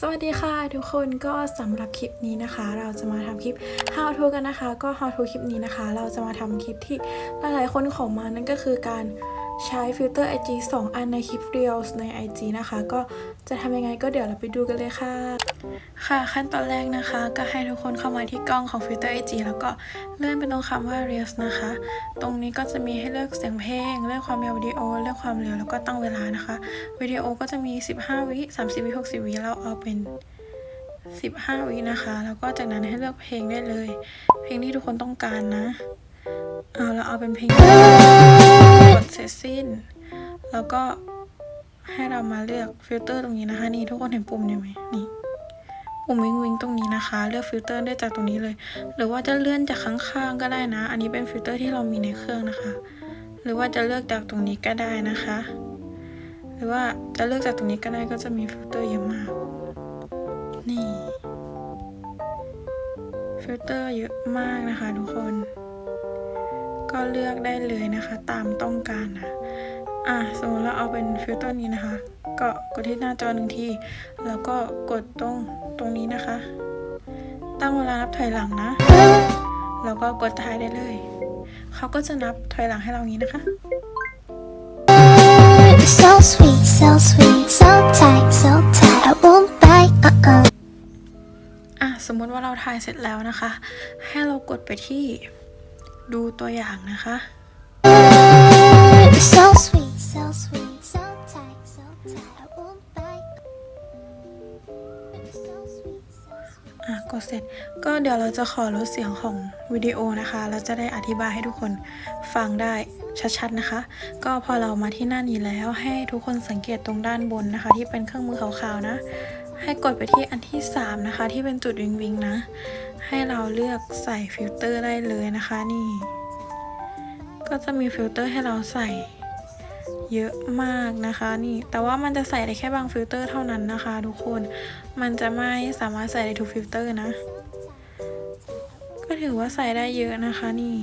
สวัสดีค่ะทุกคนก็สำหรับคลิปนี้นะคะ เราจะมาทำคลิป how to กันนะคะ ก็ how to คลิปนี้นะคะ เราจะมาทำคลิปที่หลายๆคนขอมานั่นก็คือการ ใช้ฟิลเตอร์ IG 2 อันในคลิป Reels ใน IG นะคะ ก็จะทำยังไงก็เดี๋ยวเราไปดูกันเลยค่ะ ค่ะขั้นตอนแรกนะคะ ก็ให้ทุกคนเข้ามาที่กล้องของฟิลเตอร์ IG แล้วก็เลื่อนไปตรงคำว่า Reels นะคะ ตรงนี้ก็จะมีให้เลือกเสียงเพลง เลือกความยาววิดีโอ เลือกความเร็วแล้วก็ตั้งเวลานะคะ วิดีโอก็จะมี 15 วิ 30 วิ 60 วิเราเอาเป็น15 วินะคะ แล้วก็จากนั้นให้เลือกเพลงได้เลย เพลงที่ทุกคนต้องการนะ เอาเราเอาเป็นเพลงกดเสร็จสิ้น แล้วก็ให้เรามาเลือกฟิลเตอร์ตรงนี้นะคะ นี่ทุกคนเห็นปุ่มนี้ไหมนี่ปุ่มวิงวิงตรงนี้นะคะ เลือกฟิลเตอร์ได้จากตรงนี้เลย หรือว่าจะเลื่อนจากข้างๆก็ได้นะ อันนี้เป็นฟิลเตอร์ที่เรามีในเครื่องนะคะ หรือว่าจะเลือกจากตรงนี้ก็ได้นะคะ หรือว่าจะเลือกจากตรงนี้ก็ได้ก็จะมีฟิลเตอร์เยอะมาก นี่ฟิลเตอร์เยอะมากนะคะทุกคน ก็เลือกได้เลยนะคะ ตามต้องการนะอะสมมติเราเอาเป็นฟิลเตอร์นี้นะคะ ก็กดที่หน้าจอหนึ่งที แล้วก็กดตรงตรงนี้นะคะ ตั้งเวลานับถอยหลังนะ แล้วก็กดท้ายได้เลย เขาก็จะนับถอยหลังให้เรางี้นะคะ So sweet, so sweet, so tight, so tight. I won't bite, uh uh. อะสมมุติว่าเราถ่ายเสร็จแล้วนะคะ ให้เรากดไปที่ ดูตัวอย่างนะคะ So sweet, so sweet, so tight, so tight. I won't bite. So sweet, so sweet. อะกดเสร็จก็เดี๋ยวเราจะขอลดเสียงของวิดีโอนะคะแล้วจะได้อธิบายให้ทุกคนฟังได้ชัดๆนะคะ ก็พอเรามาที่หน้านี้แล้วให้ทุกคนสังเกตตรงด้านบนนะคะ ที่เป็นเครื่องมือขาวๆนะ ให้กดไปที่อันที่ 3 นะคะ ที่เป็นจุดวิงวิงนะ ให้เราเลือกใส่ฟิลเตอร์ได้เลยนะคะนี่ ก็จะมีฟิลเตอร์ให้เราใส่เยอะมากนะคะนี่ แต่ว่ามันจะใส่ได้แค่บางฟิลเตอร์เท่านั้นนะคะ ทุกคน มันจะไม่สามารถใส่ได้ทุกฟิลเตอร์นะ ก็ถือว่าใส่ได้เยอะนะคะนี่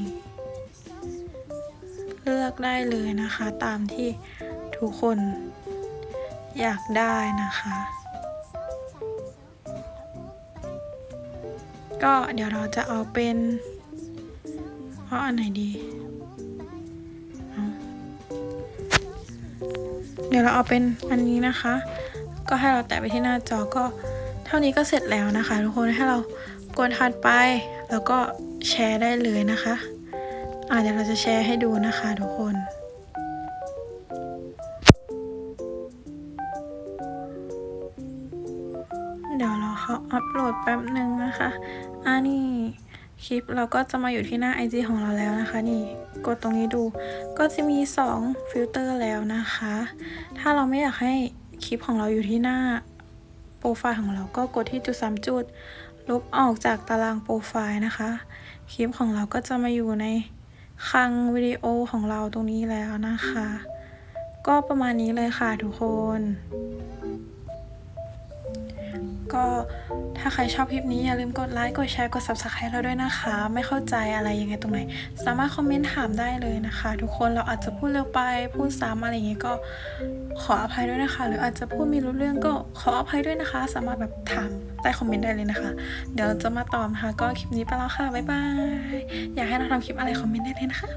เลือกได้เลยนะคะ ตามที่ทุกคนอยากได้นะคะ ก็เดี๋ยวเราจะเอาเป็นเอาอันไหนดีเอาเดี๋ยวเราเอาเป็นอันนี้นะคะ ก็ให้เราแตะไปที่หน้าจอก็เท่านี้ก็เสร็จแล้วนะคะ ทุกคนให้เรากดถัดไปแล้วก็แชร์ได้เลยนะคะอ่าเดี๋ยวเราจะแชร์ให้ดูนะคะทุกคน อัปโหลดแป๊บหนึ่งนะคะอ่านี่คลิปเราก็จะมาอยู่ที่หน้า IG ของเราแล้วนะคะ นี่กดตรงนี้ดู ก็จะมี2ฟิลเตอร์แล้วนะคะ ถ้าเราไม่อยากให้คลิปของเราอยู่ที่หน้าโปรไฟล์ของเราก็กดที่จุดสามจุด ลบออกจากตารางโปรไฟล์นะคะ คลิปของเราก็จะมาอยู่ในคลังวิดีโอของเราตรงนี้แล้วนะคะ ก็ประมาณนี้เลยค่ะทุกคน ก็ถ้าใครชอบคลิปนี้อย่าลืมกดไลค์ กดแชร์ กด subscribe เราด้วยนะคะ ไม่เข้าใจอะไรยังไงตรงไหน สามารถคอมเมนต์ถามได้เลยนะคะ ทุกคนเราอาจจะพูดเร็วไป พูดซ้ำอะไรอย่างเงี้ยก็ขออภัยด้วยนะคะ หรืออาจจะพูดไม่รู้เรื่องก็ขออภัยด้วยนะคะ สามารถแบบถามใต้คอมเมนต์ได้เลยนะคะ เดี๋ยวจะมาตอบนะคะ ก็คลิปนี้ไปแล้วค่ะบ๊ายบายอยากให้เราทำคลิปอะไรคอมเมนต์ได้เลยนะคะ